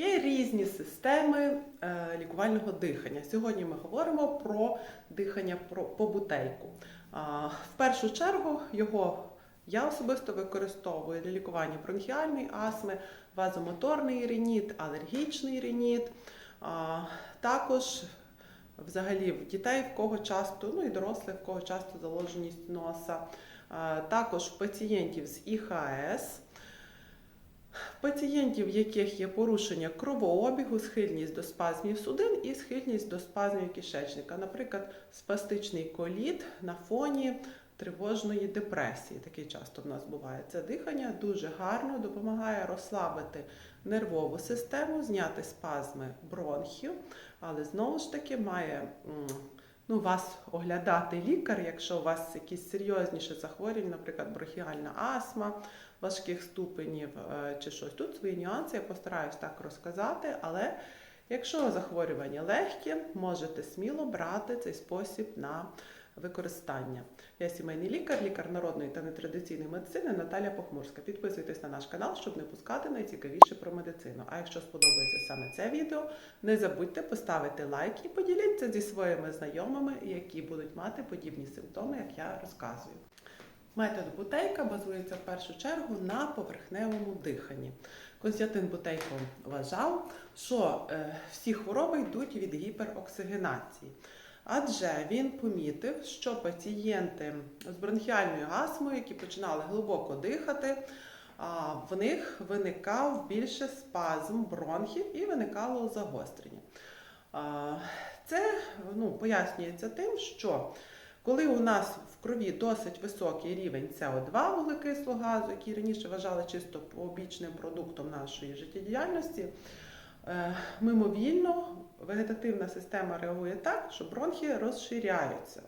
Є різні системи е, лікувального дихання. Сьогодні ми говоримо про дихання по бутейку. А, В першу чергу його я особисто використовую для лікування бронхіальної астми, вазомоторний рініт, алергічний рініт. А, Також взагалі в дітей, в кого часто, ну і дорослих, в кого часто заложеність носа. Також в пацієнтів з ІХС. Пацієнтів, в яких є порушення кровообігу, схильність до спазмів судин і схильність до спазмів кишечника, наприклад, спастичний коліт на фоні тривожної депресії. Таке часто в нас буває. Це дихання дуже гарно допомагає розслабити нервову систему, зняти спазми бронхів, але знову ж таки має ну, вас оглядати лікар, якщо у вас якісь серйозніші захворювання, наприклад, бронхіальна астма важких ступенів е, чи щось. Тут свої нюанси, я постараюсь так розказати, але якщо захворювання легкі, можете сміло брати цей спосіб на використання. Я сімейний лікар, лікар народної та нетрадиційної медицини Наталя Похмурська. Підписуйтесь на наш канал, щоб не пускати найцікавіше про медицину. А якщо сподобається саме це відео, не забудьте поставити лайк і поділіться зі своїми знайомими, які будуть мати подібні симптоми, як я розказую. Метод Бутейка базується в першу чергу на поверхневому диханні. Константин Бутейко вважав, що е, всі хвороби йдуть від гіпероксигенації. Адже він помітив, що пацієнти з бронхіальною астмою, які починали глибоко дихати, в них виникав більше спазм бронхів і виникало загострення. Це ну, пояснюється тим, що коли у нас в крові досить високий рівень СО2 вуглекислого газу, який раніше вважали чисто побічним продуктом нашої життєдіяльності, е, мимовільно вегетативна система реагує так, що бронхи розширяються.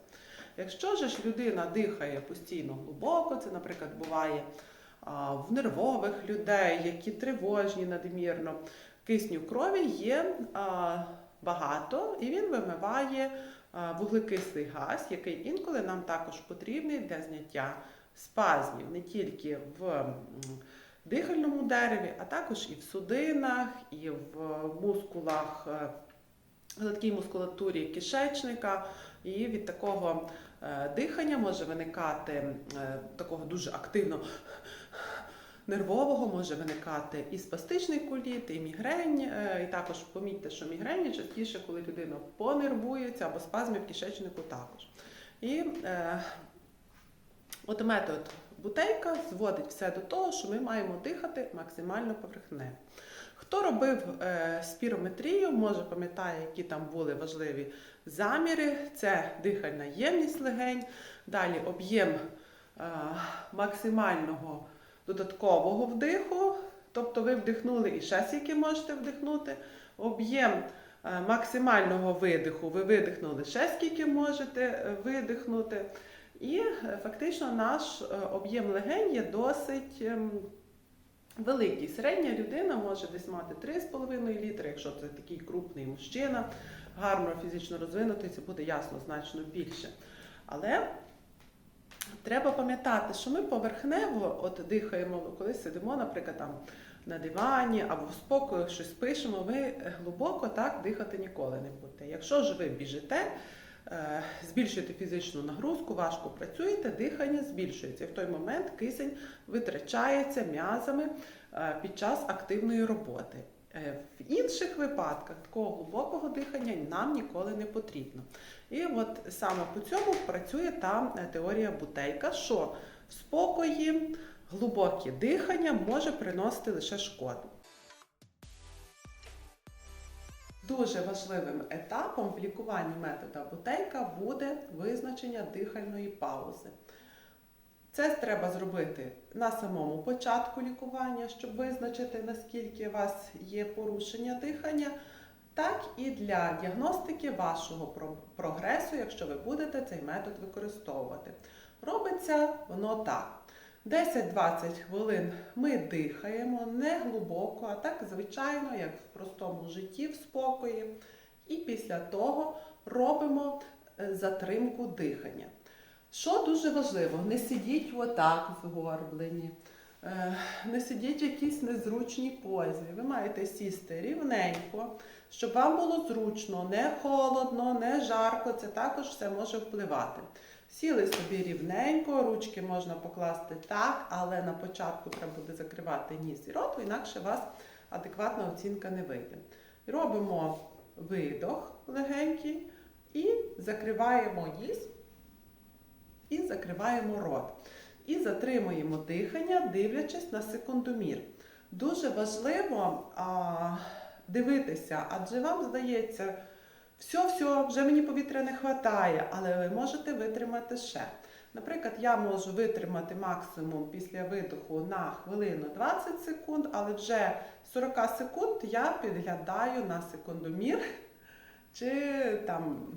Якщо ж людина дихає постійно глибоко, це, наприклад, буває в нервових людей, які тривожні надмірно, кисню крові є багато, і він вимиває вуглекислий газ, який інколи нам також потрібний для зняття спазмів не тільки в дихальному дереві, а також і в судинах, і в мускулах, е, гладкій мускулатурі кишечника. І від такого е, дихання може виникати е, такого дуже активно нервового, може виникати і спастичний коліт, і мігрень. Е, І також помітьте, що мігрені частіше, коли людина понервується або спазмів кишечнику також. І е, от метод бутейка зводить все до того, що ми маємо дихати максимально поверхнево. Хто робив е, спірометрію, може пам'ятає, які там були важливі заміри. Це дихальна ємність легень, далі об'єм е, максимального додаткового вдиху, тобто ви вдихнули і ще скільки можете вдихнути. Об'єм е, максимального видиху, ви видихнули ще скільки можете е, видихнути. І е, фактично наш об'єм легень є досить ем, великий. Середня людина може десь мати 3,5 літри, якщо це такий крупний мужчина, гарно фізично розвинутий, це буде ясно значно більше. Але треба пам'ятати, що ми поверхнево от дихаємо, коли сидимо, наприклад, там на дивані або в спокою щось пишемо, ви глибоко так дихати ніколи не будете. Якщо ж ви біжите, е, збільшуєте фізичну нагрузку, важко працюєте, дихання збільшується. І в той момент кисень витрачається м'язами е, під час активної роботи. Е, В інших випадках такого глибокого дихання нам ніколи не потрібно. І от саме по цьому працює та е, теорія бутейка, що в спокої глибоке дихання може приносити лише шкоду. Дуже важливим етапом в лікуванні метода бутейка буде визначення дихальної паузи. Це треба зробити на самому початку лікування, щоб визначити, наскільки у вас є порушення дихання, так і для діагностики вашого прогресу, якщо ви будете цей метод використовувати. Робиться воно так. 10-20 хвилин ми дихаємо не глибоко, а так звичайно, як в простому житті, в спокої. І після того робимо е, затримку дихання. Що дуже важливо, не сидіть отак згорблені. Е, Не сидіть в якійсь незручній позі. Ви маєте сісти рівненько, щоб вам було зручно, не холодно, не жарко. Це також все може впливати. Сіли собі рівненько, ручки можна покласти так, але на початку треба буде закривати ніс і рот, інакше у вас адекватна оцінка не вийде. Робимо видох легенький і закриваємо ніс і закриваємо рот. І затримуємо дихання, дивлячись на секундомір. Дуже важливо а, дивитися, адже вам здається, все, все, вже мені повітря не вистачає, але ви можете витримати ще. Наприклад, я можу витримати максимум після видоху на хвилину 20 секунд, але вже 40 секунд я підглядаю на секундомір, чи там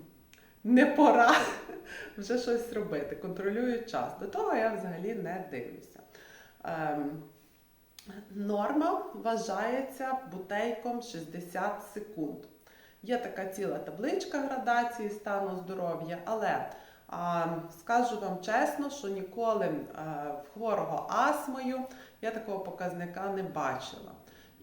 не пора вже щось робити, контролюю час. До того я взагалі не дивлюся. Ем, норма вважається бутейком 60 секунд. Є така ціла табличка градації стану здоров'я, але а, скажу вам чесно, що ніколи в хворого астмою я такого показника не бачила.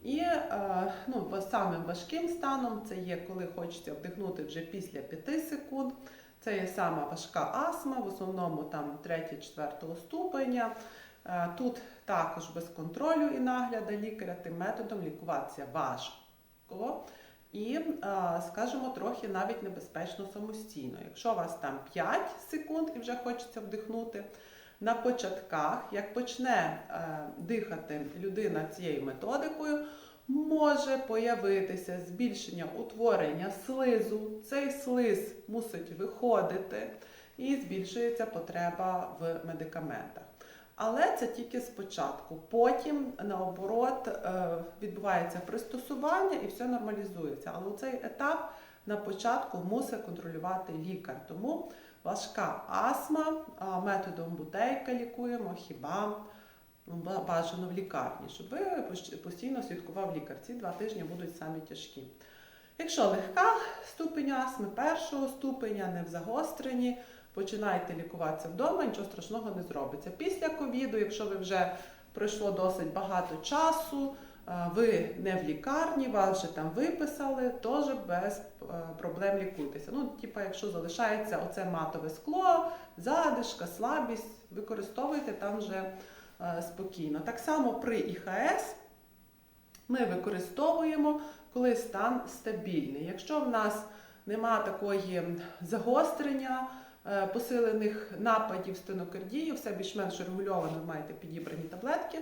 І е, ну, самим важким станом це є, коли хочеться вдихнути вже після 5 секунд. Це є сама важка астма, в основному там 3-4 ступеня. Е, Тут також без контролю і нагляду лікаря тим методом лікуватися важко. І, е, скажімо, трохи навіть небезпечно самостійно. Якщо у вас там 5 секунд і вже хочеться вдихнути, на початках, як почне е, дихати людина цією методикою, може появитися збільшення утворення слизу. Цей слиз мусить виходити і збільшується потреба в медикаментах. Але це тільки спочатку. Потім, наоборот, е, відбувається пристосування і все нормалізується. Але цей етап на початку мусить контролювати лікар. Тому важка астма методом бутейка лікуємо хіба ну, бажано в лікарні, щоб ви постійно слідкував лікар. Ці два тижні будуть самі тяжкі. Якщо легка ступень астми першого ступеня, не в загостренні, починайте лікуватися вдома, нічого страшного не зробиться. Після ковіду, якщо ви вже пройшло досить багато часу, ви не в лікарні, вас вже там виписали, теж без е, проблем лікуйтеся. Ну, типа, якщо залишається оце матове скло, задишка, слабість, використовуйте там вже е, спокійно. Так само при ІХС ми використовуємо, коли стан стабільний. Якщо в нас нема такої загострення, е, посилених нападів стенокардії, все більш-менш регульовано, ви маєте підібрані таблетки,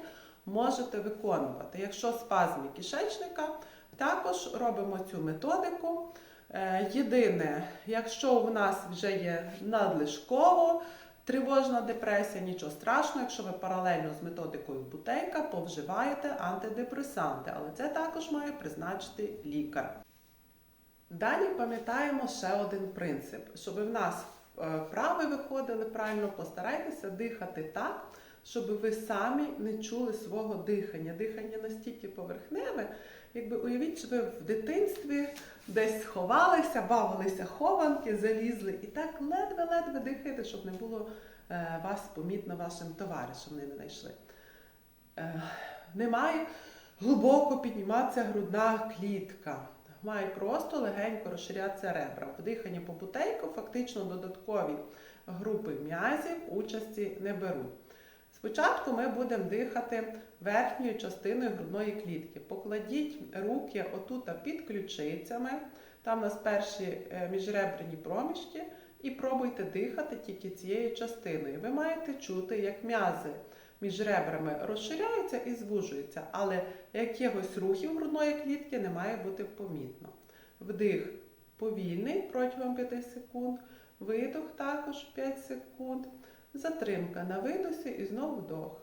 можете виконувати. Якщо спазми кишечника, також робимо цю методику. Е, Єдине, якщо у нас вже є надлишково тривожна депресія, нічого страшного, якщо ви паралельно з методикою бутейка повживаєте антидепресанти, але це також має призначити лікар. Далі пам'ятаємо ще один принцип, щоб в нас е, вправи виходили правильно, постарайтеся дихати так, щоб ви самі не чули свого дихання. Дихання настільки поверхневе, якби уявіть, що ви в дитинстві десь сховалися, бавилися хованки, залізли і так ледве-ледве дихаєте, щоб не було е, вас помітно вашим товаришам, не знайшли. Е, немає глибоко підніматися грудна клітка. Має просто легенько розширятися ребра. В по бутейку фактично додаткові групи м'язів участі не беруть. Спочатку ми будемо дихати верхньою частиною грудної клітки. Покладіть руки отут під ключицями, там у нас перші е, міжреберні проміжки, і пробуйте дихати тільки цією частиною. Ви маєте чути, як м'язи між ребрами розширяються і звужуються, але якихось рухів грудної клітки не має бути помітно. Вдих повільний протягом 5 секунд, видох також 5 секунд, затримка на видосі і знову вдох.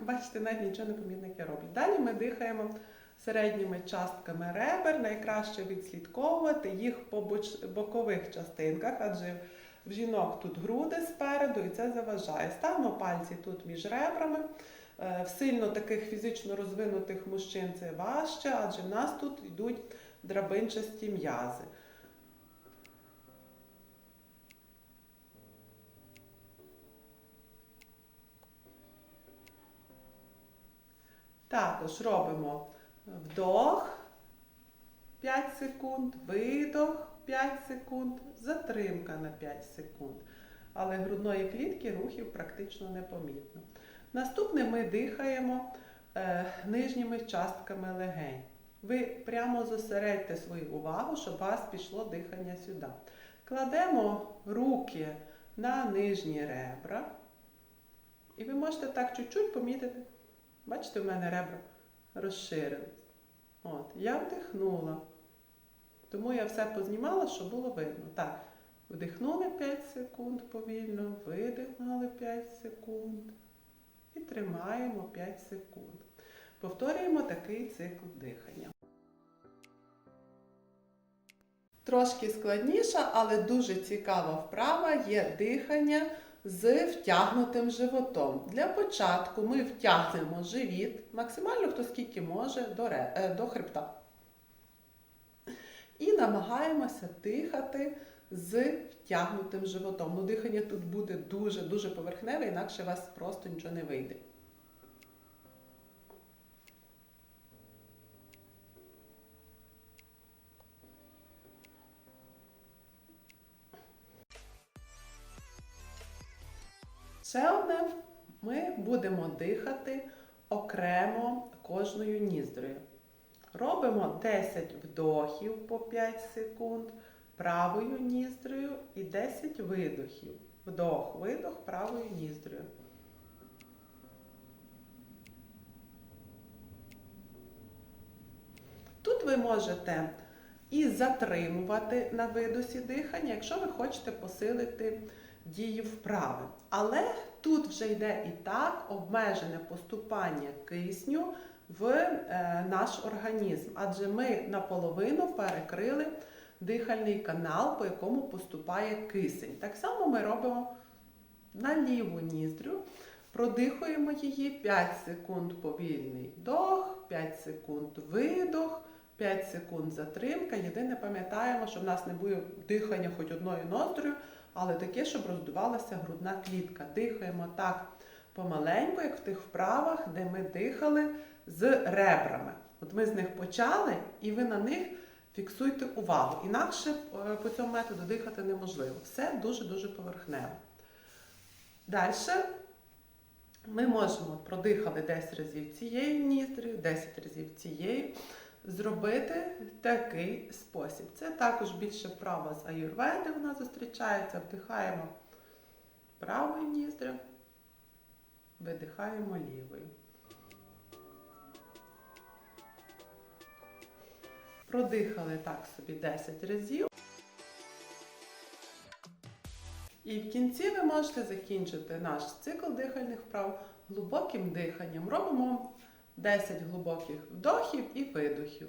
Бачите, навіть нічого не помітно, як я роблю. Далі ми дихаємо середніми частками ребер. Найкраще відслідковувати їх по бокових частинках, адже в жінок тут груди спереду і це заважає. Ставимо пальці тут між ребрами. Е, В сильно таких фізично розвинутих мужчин це важче, адже в нас тут йдуть драбинчасті м'язи. Також робимо вдох 5 секунд, видох 5 секунд, затримка на 5 секунд. Але грудної клітки рухів практично непомітно. Наступне ми дихаємо е, нижніми частками легень. Ви прямо зосередьте свою увагу, щоб у вас пішло дихання сюди. Кладемо руки на нижні ребра. І ви можете так чуть-чуть помітити. Бачите, в мене ребра розширились. От, я вдихнула. Тому я все познімала, щоб було видно. Так, вдихнули 5 секунд повільно, видихнули 5 секунд. І тримаємо 5 секунд. Повторюємо такий цикл дихання. Трошки складніша, але дуже цікава вправа є дихання з втягнутим животом. Для початку ми втягнемо живіт, максимально хто скільки може до, ре- е, до хребта. І намагаємося дихати з втягнутим животом. Ну, дихання тут буде дуже-дуже поверхневе, інакше у вас просто нічого не вийде. Ще одне, ми будемо дихати окремо кожною ніздрою. Робимо 10 вдохів по 5 секунд правою ніздрою і 10 видохів. Вдох, видох правою ніздрою. Тут ви можете і затримувати на видосі дихання, якщо ви хочете посилити дії вправи. Але тут вже йде і так обмежене поступання кисню в е, наш організм, адже ми наполовину перекрили дихальний канал, по якому поступає кисень. Так само ми робимо на ліву ніздрю, продихуємо її 5 секунд повільний вдох, 5 секунд видох. 5 секунд затримка. Єдине пам'ятаємо, що в нас не буде дихання хоч одною ноздрою, але таке, щоб роздувалася грудна клітка. Дихаємо так помаленьку, як в тих вправах, де ми дихали з ребрами. От ми з них почали, і ви на них фіксуйте увагу. Інакше е, по цьому методу дихати неможливо. Все дуже-дуже поверхнево. Далі ми можемо продихали 10 разів цією ніздрою, 10 разів цією. Зробити такий спосіб. Це також більше вправа з аюрведи вона зустрічається. Вдихаємо правою ніздрю, видихаємо лівою. Продихали так собі 10 разів. І в кінці ви можете закінчити наш цикл дихальних вправ глибоким диханням. Робимо 10 глибоких вдохів і видохів.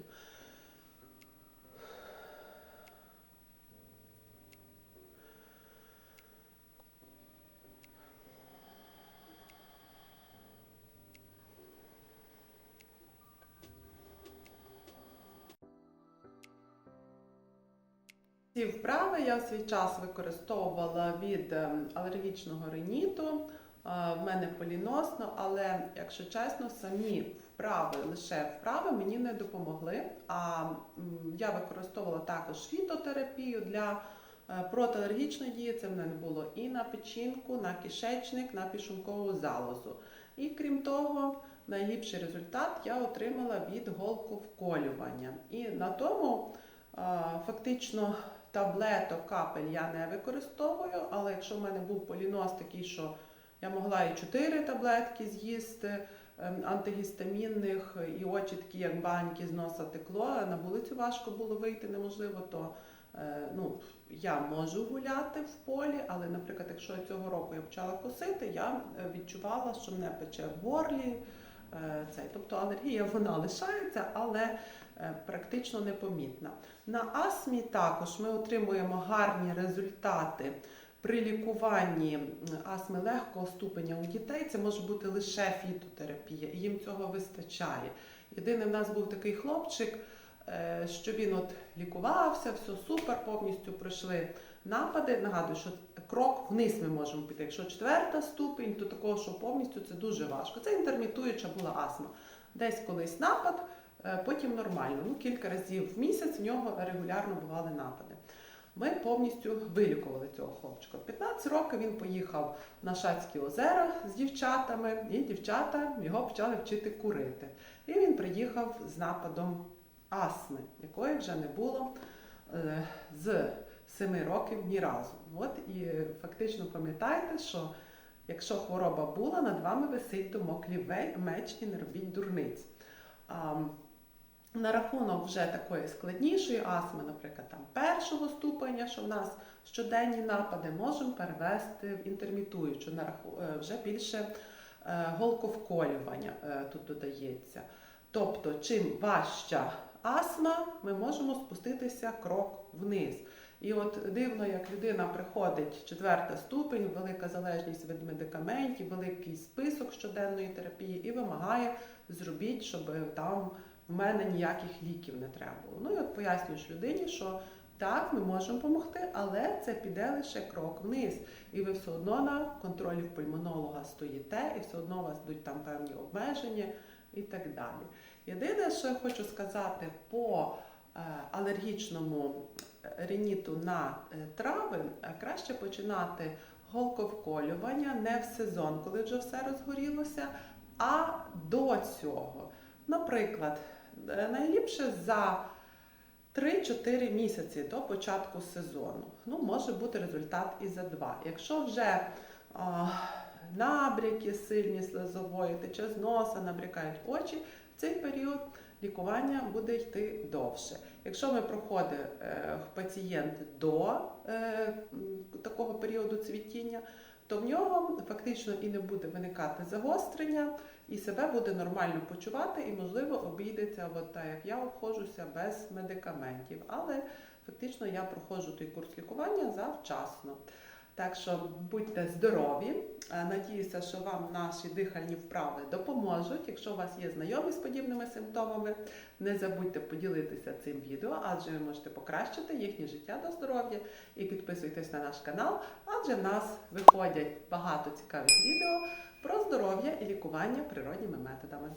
Ці вправи я в свій час використовувала від ем, алергічного риніту. Е, В мене поліносно, але, якщо чесно, самі вправи, лише вправи мені не допомогли. А я використовувала також фітотерапію для е, протиалергічної дії. Це в мене було і на печінку, на кишечник, на пішункову залозу. І крім того, найліпший результат я отримала від голковколювання. І на тому е, фактично таблеток, капель я не використовую, але якщо в мене був полінос такий, що я могла і 4 таблетки з'їсти ем, антигістамінних, і очі такі, як баньки з носа текло, а на вулицю важко було вийти, неможливо, то е, ну, я можу гуляти в полі, але, наприклад, якщо цього року я почала косити, я е, відчувала, що мене пече в горлі. е, Цей. Тобто алергія вона лишається, але практично непомітна. На астмі також ми отримуємо гарні результати при лікуванні астми легкого ступеня у дітей. Це може бути лише фітотерапія, і їм цього вистачає. Єдине, в нас був такий хлопчик, е, що він от лікувався, все супер, повністю пройшли напади. Нагадую, що крок вниз ми можемо піти. Якщо четверта ступінь, то такого, що повністю це дуже важко. Це інтермітуюча була астма. Десь колись напад, е, потім нормально. Ну, кілька разів в місяць в нього регулярно бували напади. Ми повністю вилікували цього хлопчика. 15 років він поїхав на Шацькі озера з дівчатами, і дівчата його почали вчити курити. І він приїхав з нападом астми, якої вже не було е, з 7 років ні разу. От і е, фактично пам'ятайте, що якщо хвороба була, над вами висить домоклів ве- меч і не робіть дурниць. На рахунок вже такої складнішої астми, наприклад, там першого ступеня, що в нас щоденні напади, можемо перевести в інтермітуючу, на раху- е, вже більше е, голковколювання е, тут додається. Тобто, чим важча астма, ми можемо спуститися крок вниз. І от дивно, як людина приходить четверта ступень, велика залежність від медикаментів, великий список щоденної терапії і вимагає зробіть, щоб там в мене ніяких ліків не треба було. Ну і от пояснюєш людині, що так, ми можемо допомогти, але це піде лише крок вниз. І ви все одно на контролі в пульмонолога стоїте, і все одно у вас йдуть там певні обмеження і так далі. Єдине, що я хочу сказати по е, алергічному риніту на е, трави, е, краще починати голковколювання не в сезон, коли вже все розгорілося, а до цього. Наприклад, е, найліпше за 3-4 місяці до початку сезону. Ну, може бути результат і за 2. Якщо вже а, набряки сильні слезової, тече з носа, набрякають очі, в цей період лікування буде йти довше. Якщо ми проходить е, пацієнт до е, такого періоду цвітіння, то в нього фактично і не буде виникати загострення, і себе буде нормально почувати, і, можливо, обійдеться, от так як я обходжуся без медикаментів. Але фактично я проходжу той курс лікування завчасно. Так що будьте здорові. Е, Надіюся, що вам наші дихальні вправи допоможуть. Якщо у вас є знайомі з подібними симптомами, не забудьте поділитися цим відео, адже ви можете покращити їхнє життя та здоров'я. І підписуйтесь на наш канал, адже в нас виходять багато цікавих відео про здоров'я і лікування природніми методами.